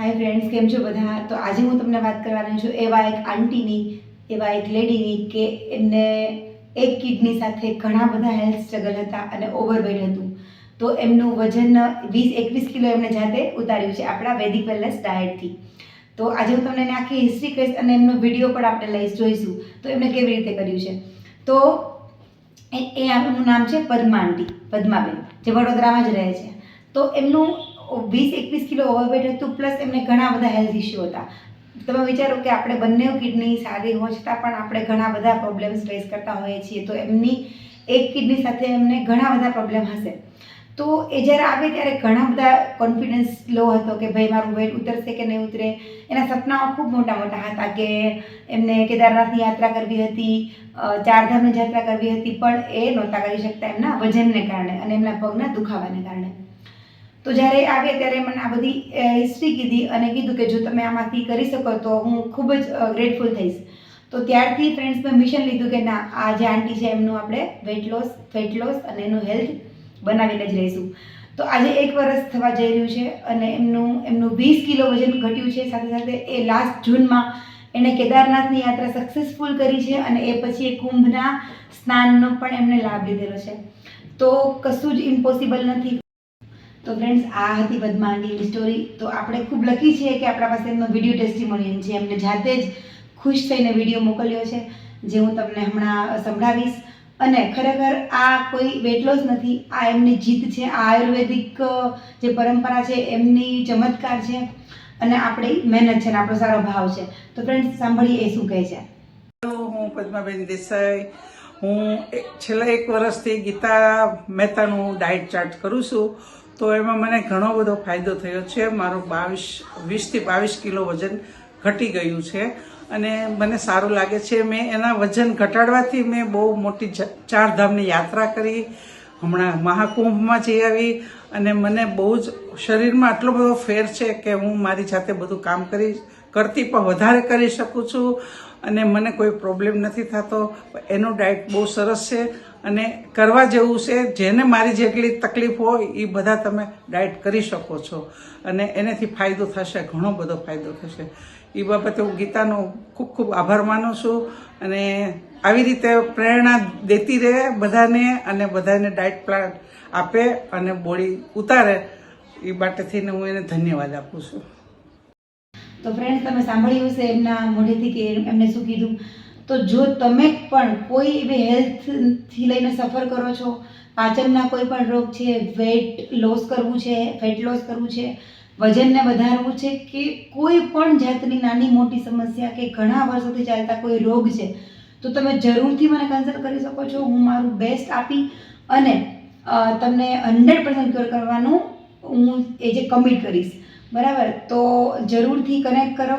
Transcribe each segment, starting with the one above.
Hi friends કેમ છો બધા? તો આજે હું તમને વાત કરવાની છું એવા એક આંટીની એવા એક લેડીની કે એમને એક કિડની સાથે ઘણા બધા હેલ્થ સ્ટ્રગલ હતા અને ઓવરવેટ હતું. તો એમનું વજન વીસ, એકવીસ કિલો એમણે જાતે ઉતાર્યું છે આપણા વૈદિક વેલનેસ ડાયટથી તો આજે હું તમને આખી હિસ્ટ્રી કહીશ અને એમનો વીડિયો પણ આપણે લઈશ, જોઈશું. તો એમણે કેવી રીતે કર્યું છે? તો એ એમનું નામ છે પદ્મા આંટી પદ્માબેન, જે વડોદરામાં જ રહે છે. તો એમનું વીસ, એકવીસ કિલો ઓવરવેટ હતું પ્લસ એમને ઘણા બધા હેલ્થ ઇસ્યુ હતા. તમે વિચારો કે આપણે બંને કિડની સારી હોવા છતાં પણ આપણે ઘણા બધા પ્રોબ્લેમ્સ ફેસ કરતા હોઈએ છીએ, તો એમની એક કિડની સાથે એમને ઘણા બધા પ્રોબ્લેમ હશે. તો એ જ્યારે આવે ત્યારે ઘણા બધા કોન્ફિડન્સ લો હતો કે ભાઈ મારું વેટ ઉતરશે કે નહીં ઉતરે. એના સપનાઓ ખૂબ મોટા મોટા હતા કે એમને કેદારનાથની યાત્રા કરવી હતી ચારધામની યાત્રા કરવી હતી, પણ એ નહોતા કરી શકતા એમના વજનને કારણે અને એમના પગના દુખાવાને કારણે. તો જ્યારે આવ્યા ત્યારે મને આ બધી હિસ્ટ્રી કીધી અને કીધું કે જો તમે આમાંથી કરી શકો તો હું ખૂબ જ ગ્રેટફુલ થઈશ. તો ત્યારથી ફ્રેન્ડ્સ મેં મિશન લીધું કે ના, આ જે આંટી છે એમનું આપણે વેટ લોસ ફેટ લોસ અને એનું હેલ્થ બનાવીને જ રહીશું. તો આજે એક વર્ષ થવા જઈ રહ્યું છે અને એમનું એમનું વીસ કિલો વજન ઘટ્યું છે. સાથે સાથે એ લાસ્ટ જૂનમાં એણે કેદારનાથની યાત્રા સક્સેસફુલ કરી છે અને એ પછી એ કુંભના સ્નાનનો પણ એમને લાભ લીધેલો છે. તો કશું જ ઇમ્પોસિબલ નથી. તો ફ્રેન્ડ્સ આ હતી પદ્માની સ્ટોરી તો આપણે ખૂબ લકી છીએ કે આપણા પાસે એમનો વીડિયો ટેસ્ટિમોનિયલ છે. એમને જાતે જ ખુશ થઈને વીડિયો મોકલ્યો છે, જે હું તમને હમણાં સંભળાવીશ. અને ખરેખર આ કોઈ વેટ લોસ નથી. આ એમની જીત છે. આ આયુર્વેદિક જે પરંપરા છે, એમની ચમત્કાર છે. અને આપણી મહેનત છે આપણો સારો ભાવ છે. તો ફ્રેન્ડ્સ સાંભળીએ એ શું કહે છે. હું પદ્માબેન દેસાઈ. હું છેલ્લા એક વર્ષથી ગીતા મહેતાનું ડાયટ ચાર્ટ કરું છું. તો એમાં મને ઘણો બધો ફાયદો થયો છે. મારું બાવીસ વીસથી બાવીસ કિલો વજન ઘટી ગયું છે અને મને સારું લાગે છે. મેં એના વજન ઘટાડવાથી મેં બહુ મોટી ચારધામની યાત્રા કરી. હમણાં મહાકુંભમાં જઈ આવી અને મને બહુ જ શરીરમાં આટલો બધો ફેર છે કે હું મારી જાતે બધું કામ કરી, કરતી પણ વધારે કરી શકું છું અને મને કોઈ પ્રોબ્લેમ નથી થતો. એનો ડાયટ બહુ સરસ છે. અને કરવા જેવું છે, જેને મારી જેટલી તકલીફ હોય એ બધા તમે ડાયટ કરી શકો છો. અને એનાથી ફાયદો થશે, ઘણો બધો ફાયદો થશે. એ બાબતે હું ગીતાનો ખૂબ ખૂબ આભાર માનું છું અને આવી રીતે પ્રેરણા દેતી રહે બધાને અને બધાને ડાયટ પ્લાન આપે અને બોડી ઉતારે એ માટેથીને હું એને ધન્યવાદ આપું છું. તો ફ્રેન્ડ તમે સાંભળ્યું છે એમના મોઢેથી કે એમને શું કીધું? તો જો તમે પણ કોઈ એવી હેલ્થથી લઈને સફર કરો છો, પાચનના કોઈ પણ રોગ છે, વેટ લોસ કરવું છે, ફેટ લોસ કરવું છે, વજનને વધારવું છે કે કોઈ પણ જાતની નાની મોટી સમસ્યા કે ઘણા વર્ષોથી ચાલતા કોઈ રોગ છે, તો તમે જરૂરથી મને કન્સલ્ટ કરી શકો છો. હું મારું બેસ્ટ આપી અને તમને હંડ્રેડ પર્સન્ટ ક્યોર કરવાનું હું એ જે કમિટ કરીશ. બરાબર? તો જરૂરથી કનેક્ટ કરો.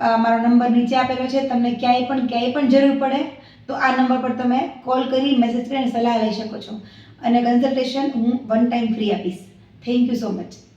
મારો નંબર નીચે આપેલો છે. તમને ક્યાંય પણ ક્યાંય પણ જરૂર પડે, તો આ નંબર પર તમે કોલ કરી મેસેજ કરીને સલાહ લઈ શકો છો. અને કન્સલ્ટેશન હું વન ટાઈમ ફ્રી આપીશ. Thank you so much